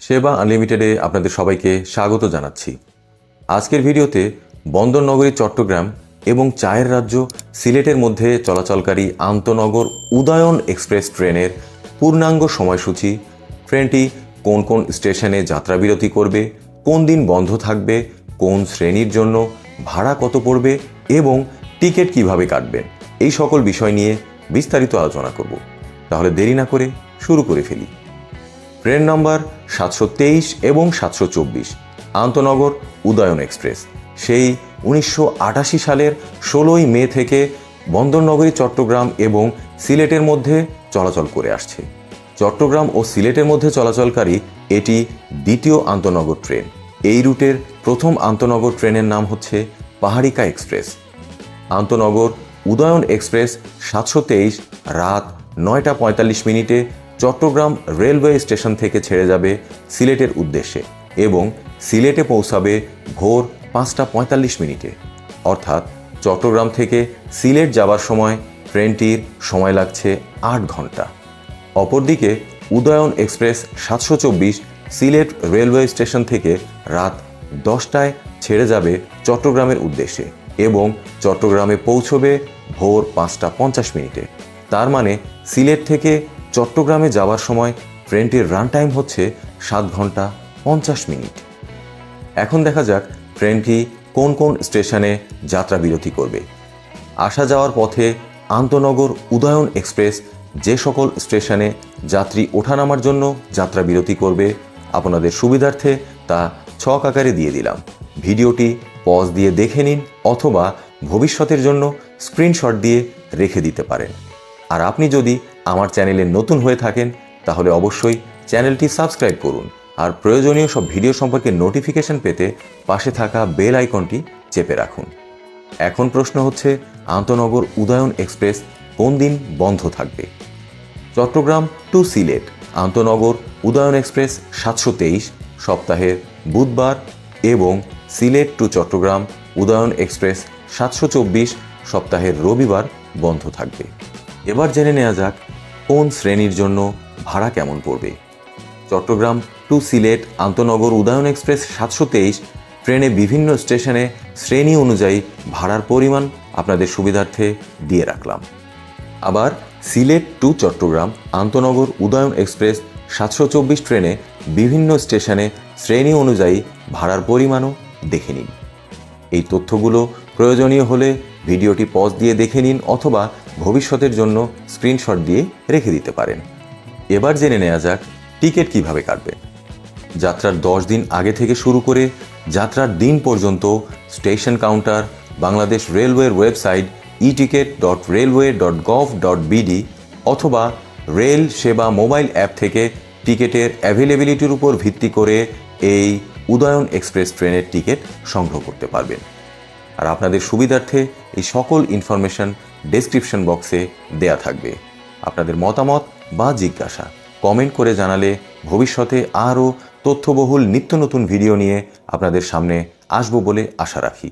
সেবা আনলিমিটেডে আপনাদের সবাইকে স্বাগত জানাচ্ছি। আজকের ভিডিওতে বন্দরনগরী চট্টগ্রাম এবং চায়ের রাজ্য সিলেটের মধ্যে চলাচলকারী আন্তনগর উদয়ন এক্সপ্রেস ট্রেনের পূর্ণাঙ্গ সময়সূচি, ট্রেনটি কোন কোন স্টেশনে যাত্রাবিরতি করবে, কোন দিন বন্ধ থাকবে, কোন শ্রেণির জন্য ভাড়া কত পড়বে এবং টিকিট কীভাবে কাটবেন, এই সকল বিষয় নিয়ে বিস্তারিত আলোচনা করব। তাহলে দেরি না করে শুরু করে ফেলি। ট্রেন নম্বর সাতশো তেইশ এবং সাতশো চব্বিশ, আন্তনগর উদয়ন এক্সপ্রেস। সেই উনিশশো আটাশি সালের ষোলোই মে থেকে বন্দরনগরী, চট্টগ্রাম এবং সিলেটের মধ্যে চলাচল করে আসছে। চট্টগ্রাম ও সিলেটের মধ্যে চলাচলকারী এটি দ্বিতীয় আন্তনগর ট্রেন। এই রুটের প্রথম আন্তনগর ট্রেনের নাম হচ্ছে পাহাড়িকা এক্সপ্রেস। আন্তনগর উদয়ন এক্সপ্রেস সাতশো তেইশ, রাত নয়টা পঁয়তাল্লিশ মিনিটে চট্টগ্রাম রেলওয়ে স্টেশন থেকে ছেড়ে যাবে সিলেটের উদ্দেশ্যে এবং সিলেটে পৌঁছাবে ভোর পাঁচটা পঁয়তাল্লিশ মিনিটে। অর্থাৎ চট্টগ্রাম থেকে সিলেট যাবার সময় ট্রেনটির সময় লাগছে আট ঘণ্টা। অপরদিকে উদয়ন এক্সপ্রেস সাতশো চব্বিশ, সিলেট রেলওয়ে স্টেশন থেকে রাত দশটায় ছেড়ে যাবে চট্টগ্রামের উদ্দেশ্যে। এবং চট্টগ্রামে পৌঁছবে ভোর পাঁচটা পঞ্চাশ মিনিটে। তার মানে সিলেট থেকে চট্টগ্রামে যাওয়ার সময় ট্রেনটির রান টাইম হচ্ছে সাত ঘণ্টা পঞ্চাশ মিনিট। এখন দেখা যাক ট্রেনটি কোন কোন স্টেশনে যাত্রা বিরতি করবে। আসা যাওয়ার পথে আন্তনগর উদয়ন এক্সপ্রেস যে সকল স্টেশনে যাত্রী ওঠানামার জন্য যাত্রা বিরতি করবে, আপনাদের সুবিধার্থে তা ছক আকারে দিয়ে দিলাম। ভিডিওটি পজ দিয়ে দেখে নিন অথবা ভবিষ্যতের জন্য স্ক্রিনশট দিয়ে রেখে দিতে পারেন। আর আপনি যদি আমার চ্যানেলে নতুন হয়ে থাকেন, তাহলে অবশ্যই চ্যানেলটি সাবস্ক্রাইব করুন আর প্রয়োজনীয় সব ভিডিও সম্পর্কে নোটিফিকেশন পেতে পাশে থাকা বেল আইকনটি চেপে রাখুন। এখন প্রশ্ন হচ্ছে, আন্তনগর উদয়ন এক্সপ্রেস কোন দিন বন্ধ থাকবে? চট্টগ্রাম টু সিলেট, আন্তনগর উদয়ন এক্সপ্রেস সাতশো তেইশ, সপ্তাহের বুধবার এবং সিলেট টু চট্টগ্রাম, উদয়ন এক্সপ্রেস, সাতশো চব্বিশ, সপ্তাহের রবিবার বন্ধ থাকবে। এবার জেনে নেওয়া যাক, কোন শ্রেণির জন্য ভাড়া কেমন পড়বে? চট্টগ্রাম টু সিলেট, আন্তনগর উদয়ন এক্সপ্রেস সাতশো তেইশ, ট্রেনে বিভিন্ন স্টেশনে শ্রেণি অনুযায়ী ভাড়ার পরিমাণ আপনাদের সুবিধার্থে দিয়ে রাখলাম। আবার সিলেট টু চট্টগ্রাম, আন্তনগর উদয়ন এক্সপ্রেস সাতশো চব্বিশ ট্রেনে বিভিন্ন স্টেশনে শ্রেণি অনুযায়ী ভাড়ার পরিমাণও দেখে নিন। এই তথ্যগুলো প্রয়োজনীয় হলে ভিডিওটি পজ দিয়ে দেখে নিন অথবা ভবিষ্যতের জন্য স্ক্রিনশট দিয়ে রেখে দিতে পারেন। এবার জেনে নেওয়া যাক টিকিট কীভাবে কাটবেন যাত্রার দশ দিন আগে থেকে শুরু করে যাত্রার দিন পর্যন্ত স্টেশন কাউন্টার, বাংলাদেশ রেলওয়ের website E ticket dot railway dot gov dot BD অথবা রেল সেবা মোবাইল অ্যাপ থেকে টিকিটের অ্যাভেলেবিলিটির উপর ভিত্তি করে এই উদয়ন এক্সপ্রেস ট্রেনের টিকিট সংগ্রহ করতে পারবেন। আর আপনাদের সুবিধার্থে এই সকল ইনফরমেশন ডেসক্রিপশন বক্সে দেয়া থাকবে। আপনাদের মতামত বা জিজ্ঞাসা কমেন্ট করে জানালে ভবিষ্যতে আরও তথ্যবহুল নিত্য নতুন ভিডিও নিয়ে আপনাদের সামনে আসব বলে আশা রাখি।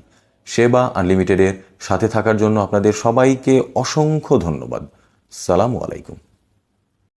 সেবা আনলিমিটেডের সাথে থাকার জন্য আপনাদের সবাইকে অসংখ্য ধন্যবাদ। সালামু আলাইকুম।